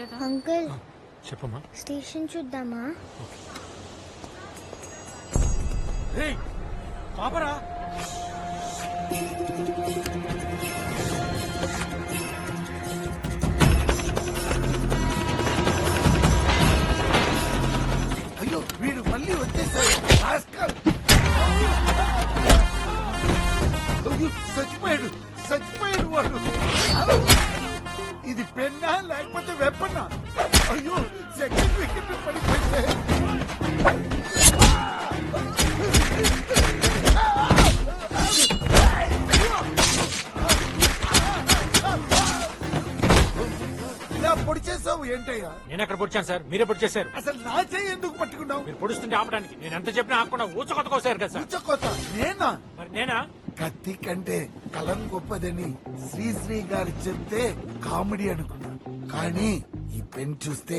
లేదా అంకుల్ చెప్పమ్మా. స్టేషన్ చూద్దామా? రేయ్ ఇలా పొడి చేసావు ఏంటయ్యా? నేను ఎక్కడ పొడిచాను సార్? మీరే పొడి చేశారు అసలు నా చేయి ఎందుకు పట్టుకున్నావు? మీరు పొడుస్తుంటే ఆపడానికి. నేను ఎంత చెప్పినా ఆపకుండా ఊచకొత్తకోసారు కదా సార్. ఉచ్చకోత నేనా? మరి నేనా? కత్తి కంటే కలం గొప్పదని శ్రీశ్రీ గారు చెప్తే కామెడీ అనుకున్నా. కానీ ఈ పెన్ చూస్తే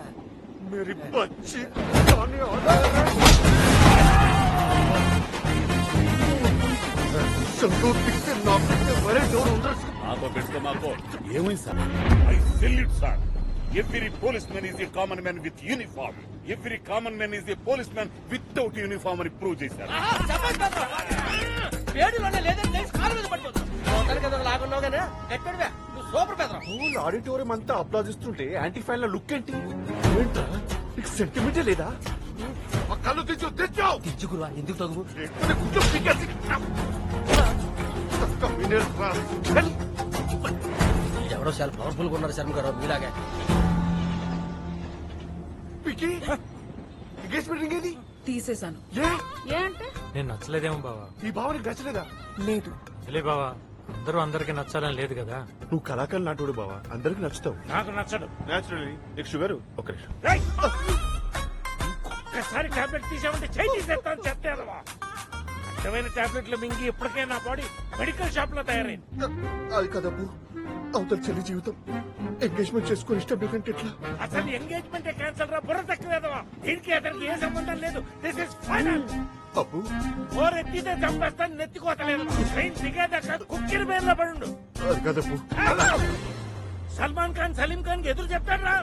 అని ప్రూవ్ చేశారు. వేడిలోనే లేదని తెలిసి కాలు మీద పడిపోతాం. కదా లాగున్నావు కానీ గట్టిగా నువ్వు సూపర్ పెదరా. స్కూల్ ఆడిటోరియం అంతా అప్లాదిస్తుంటే యాంటీ ఫ్యాన్ లుక్ ఏంటి? ఏంట్రా? నీకు సెంటిమెంటే లేదా? ఆ కళ్ళు తెచ్చు తెచ్చావు. తెచ్చుకురా ఎందుకు తగు గుడ్లు పీకేసి. ఒక్క మినిట్ రా. చల్. పవర్ఫుల్గా ఉన్నారు శర్మ గారు మీలాగే. పికి ఎంగేజ్మెంట్ రింగ్ ఏది? తీసేశాను. ఏ? అంటే? నేను నచ్చలేదేమో బావా. ఈ భావనకి నచ్చలేదా? లేదు. తెలియ బావా అందరూ అందరికి నచ్చాలని లేదు కదా? నువ్వు కళాకారులు నాటోడు బావా. అందరికి నచ్చుతావు. నాకు నచ్చడు నేచురల్లీ నీకు షుగర్ ఒక నిమిషం! ఒక్కసారి టాబ్లెట్ తీసామంటే చేయి తీసేస్తాను చెప్తాను అడ్డమైన టాబ్లెట్లు మింగి ఇప్పటికే నా బాడీ మెడికల్ షాప్లో తయారైంది. అది కదబ్బు. అవతల చెల్లి జీవితం. ఎంగేజ్మెంట్ చేసుకుని ఇష్టం ఎట్లా? అసలు ఎంగేజ్మెంట్ క్యాన్సల్ రా? బుర్ర తక్కువేదవా? దీనికి అతనికి ఏ సంబంధం లేదు. దిస్ ఇస్ ఫైనల్ అబ్బు. ఓర్ ఎత్తితే చంపేస్తాను నెత్తికోతలేదు. ట్రైన్ దిగేదాకా కుక్కిరి పేర్లో పడుండు. అది కదబ్బు. సల్మాన్ ఖాన్ సలీం ఖాన్ ఎదురు చెప్తాడు రా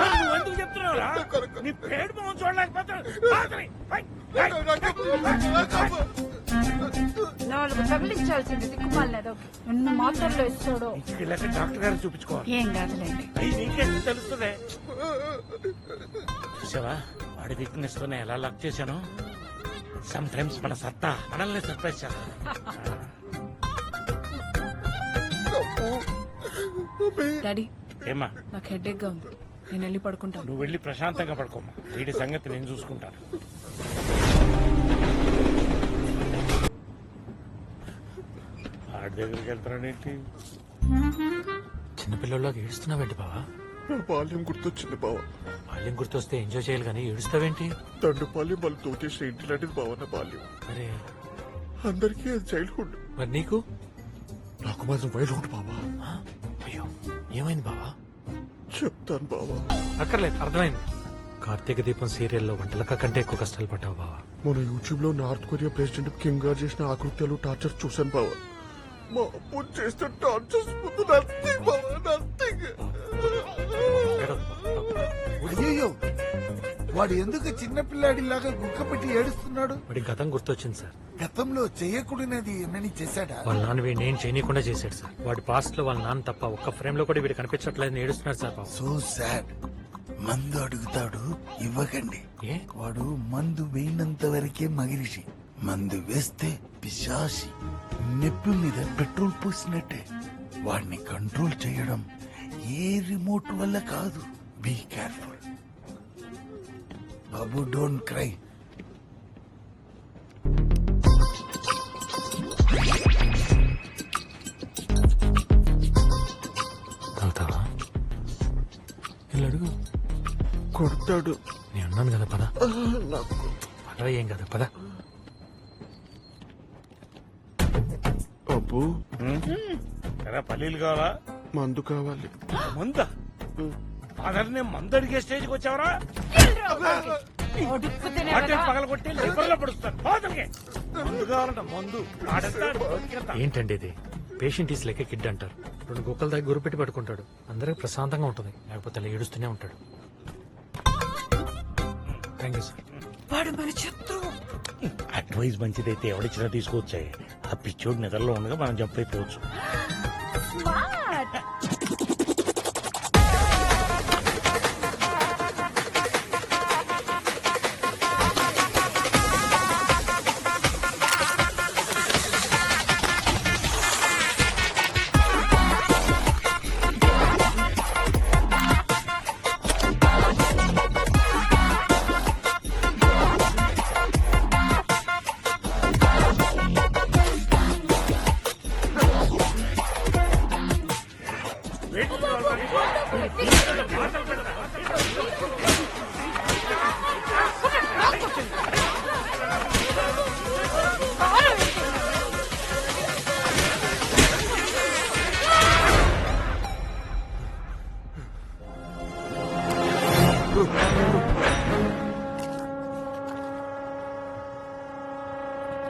నువ్వు ఎందుకు చెప్తున్నావు రా నీ పేడు మొహం ఇస్తాడో. వెళ్ళాక డాక్టర్ గారికి చూపించుకోవాలి. ఏం కాదులేండి అయ్యి నీకేం తెలుస్తుంది? చూసావా? వాడి వీక్నెస్ తోనే ఎలా లక్ చేశాను? సమ్ టైమ్స్ మన సత్తా మనల్ని సర్ప్రైజ్ చేస్తా డాడీ ఏమ్మా? నాకు హెడేక్గా ఉంది. నేను వెళ్ళి పడుకుంటాను. నువ్వు వెళ్ళి ప్రశాంతంగా పడుకోమ్మా. వీడి సంగతి నేను చూసుకుంటాను. వాడి దగ్గరికి వెళ్తానేంటి చిన్నపిల్లల్లోకి ఏడుస్తున్నావేంటి బావా? నా బాల్యం గుర్తొచ్చింది బావ. బాల్యం గుర్తొస్తే ఎంజాయ్ చేయాలి కానీ ఏడుస్తావేంటి? తండ్రి బాల్యం వాళ్ళు తోచేసిన ఇంటి లాంటిది బావ నా బాల్యం. అరే. అందరికీ అది చైల్డ్హుడ్. మరి నీకు? నాకు మాత్రం వైల్డ్హుడ్ బావా? అయ్యో ఏమైంది బావా? చెప్తాను బావా. అక్కర్లేదు అర్థమైంది. కార్తీక దీపం సీరియల్లో వంటలక కంటే ఎక్కువ కష్టాలు పడ్డావు బావా. మన యూట్యూబ్లో నార్త్ కొరియా ప్రెసిడెంట్ కిమ్ గారు చేసిన ఆకృత్యాలు టార్చర్ చూశాను బావా. మా అప్పు చేసిన టార్చర్స్ ముందు నథింగ్ బావా నథింగ్. అయ్యో వాడు ఎందుకు చిన్నపిల్లాడిలాగా గుక్క పెట్టి ఏడుస్తున్నాడు? వాడి గతం గుర్తొచ్చింది సార్. గతంలో చేయకూడనది ఏమని చేశాడా? వాళ్ళ నాన్న వీడిని ఏం చేయనీయకుండా చేశాడు సార్. వాడి పాస్ట్లో వాళ్ళ నాన్న తప్ప ఒక్క ఫ్రేమ్లో కూడా వీడు కనిపించట్లేదని ఏడుస్తున్నాడు సార్ సో సాడ్ మందు అడుగుతాడు ఇవ్వకండి. ఏ? వాడు మందు వేయినంత వరకే మగిరిషి. మందు వేస్తే పిశాసి నెప్పి మీద పెట్రోల్ పోసినట్టే. వాడిని కంట్రోల్ చేయడం ఏ రిమోట్ వల్ల కాదు. బీ కేర్ఫుల్ బాబు డోంట్ క్రై తాగుతావా? వీళ్ళు అడుగు. కొడతాడు. నేను అన్నాను కదా పద. పదవ ఏం కదా పద. అబ్బు కదా పల్లీలు కావాలా? మందు కావాలి. మంద? ఫాదర్ నే మందు అడిగే స్టేజ్కి వచ్చావరా? లివర్లో పడుస్తాను మందు కావాలంట మందు. ఏంటండి ఇది? పేషెంట్ ఈస్ లెక్క కిడ్ అంటారు. రెండు కుక్కల దగ్గర గురి పెట్టి పడుకుంటాడు. అందరికి ప్రశాంతంగా ఉంటుంది. లేకపోతే అలా ఏడుస్తూనే ఉంటాడు. Thank you sir. వాడు మన శత్రువు. అడ్వైస్ మంచిదైతే ఎవడిచ్చినా తీసుకొచ్చాయి ఆ పిచ్చోడు నిద్రలో ఉండగా మనం జంప్ అయిపోవచ్చు.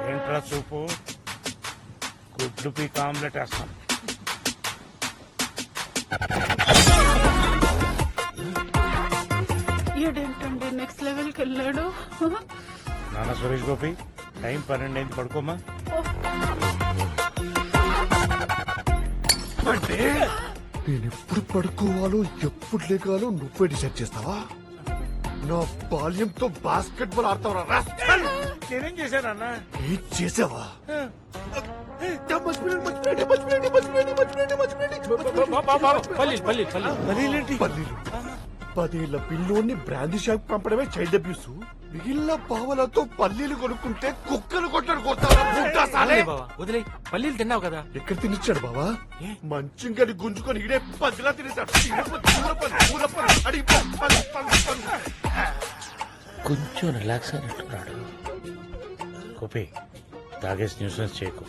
ఏంట్రా చూపు. గుడ్లు పీక్ ఆమ్లెట్ వేస్తాం. ఈడేంటండి నెక్స్ట్ లెవెల్కి వెళ్ళాడు? నాన్న సురేష్ గోపి టైం పన్నెండు అయింది పడుకోమా? అంటే నేను ఎప్పుడు పడుకోవాలో ఎప్పుడు లేకాలో నువ్వే డిసైడ్ చేస్తావా? నా బాల్యంతో బాస్కెట్ బాల్ ఆడతావరా? నేనేం చేశానన్న? ఏం చేసావా? పదేళ్ళ పిల్లోని బ్రాందీ షాప్ పంపడమే చైల్డ్ అబ్యూస్. మిగిలిన పావలతో పల్లీలు కొనుక్కుంటే కుక్కలు కొట్టడు? వదిలే పల్లీలు తిన్నావు కదా? ఎక్కడ తినిచ్చాడు బావా? మంచింగని గుంజుకొని ఇడే పదిలా పల్లి. కొంచెం రిలాక్స్ అయినట్టున్నాడు. గోపి తాగేసి న్యూసెన్స్ చేయకు.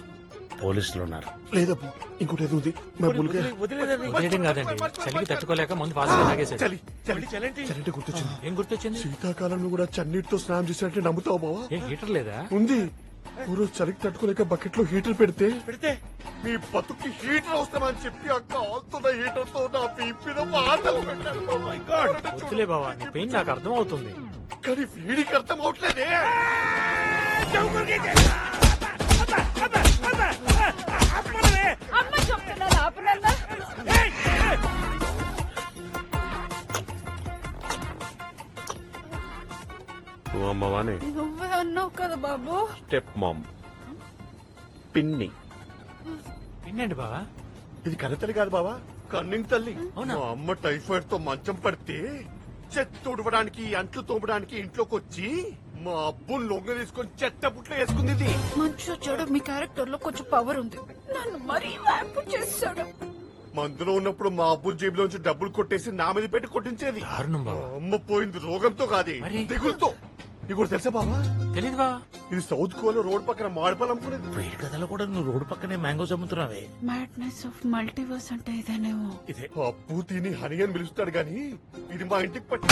పోలీసులు ఉన్నారు లేదబ్బు ఇంకోటి ఏదో ఉంది. మబ్బులుగా వదిలేయడం కాదండి. చలికి తట్టుకోలేక ముందు ఫాస్ట్ తాగేసాడు చలి చలి. చలి గుర్తొచ్చింది. ఏం గుర్తొచ్చింది? శీతాకాలంలో కూడా చన్నీటితో స్నానం చేసినట్టే నమ్ముతావు బావా? ఏ హీటర్ లేదా? ఉంది. ఊరు చలికి తట్టుకోలేక బకెట్లో హీటర్ పెడితే పెడితే? మీ బతుకి హీటర్ అవసరమని చెప్పి ఆ కాల్తున్న హీటర్తో నా పీపీ బావా. వద్దులే బావా నీ పెయిన్ నాకు అర్థం అవుతుంది కానీ వీడికి అర్థం అవట్లేదే అమ్మ చెప్తున్నారు ఆపనన్నా నువ్వు అమ్మవానే నువ్వే అన్నావు కదా బాబు. Step mom. పిన్ని. బావా? ఇది కన్నతల్లి కాదు బావా కన్నింగ్ తల్లి. అవునా? మా అమ్మ టైఫాయిడ్తో మంచం పడితే చెత్త తుడవడానికి అంట్లు తోమడానికి ఇంట్లోకి వచ్చి మా అబ్బుని లొంగ తీసుకొని చెత్త పుట్లో వేసుకుంది ఇది. మంచు చెడు మీ క్యారెక్టర్లో కొంచెం పవర్ ఉంది. నన్ను మరీ వ్యాంపు చేశాడు. మందులో ఉన్నప్పుడు మా అబ్బు జేబులోంచి డబ్బులు కొట్టేసి నా మీద పెట్టి కొట్టించేది. దారుణం మా బావా అమ్మ పోయింది రోగంతో కాదు. మరి? దిగులతో నీకు కూడా తెలుసా బావా తెలీదు బావా. ఇది సౌత్ కోలో రోడ్ పక్కన మాడిపాలు అమ్ముకునేది. వేడి కథలో కూడా నువ్వు రోడ్డు పక్కనే మ్యాంగోస్ అమ్ముతున్నావే. మ్యాడ్నెస్ ఆఫ్ మల్టీవర్స్ అంటే ఇదేనేమో. ఇదే. అప్పు తిని హని అని పిలుస్తాడు గాని ఇది మా ఇంటికి పట్టి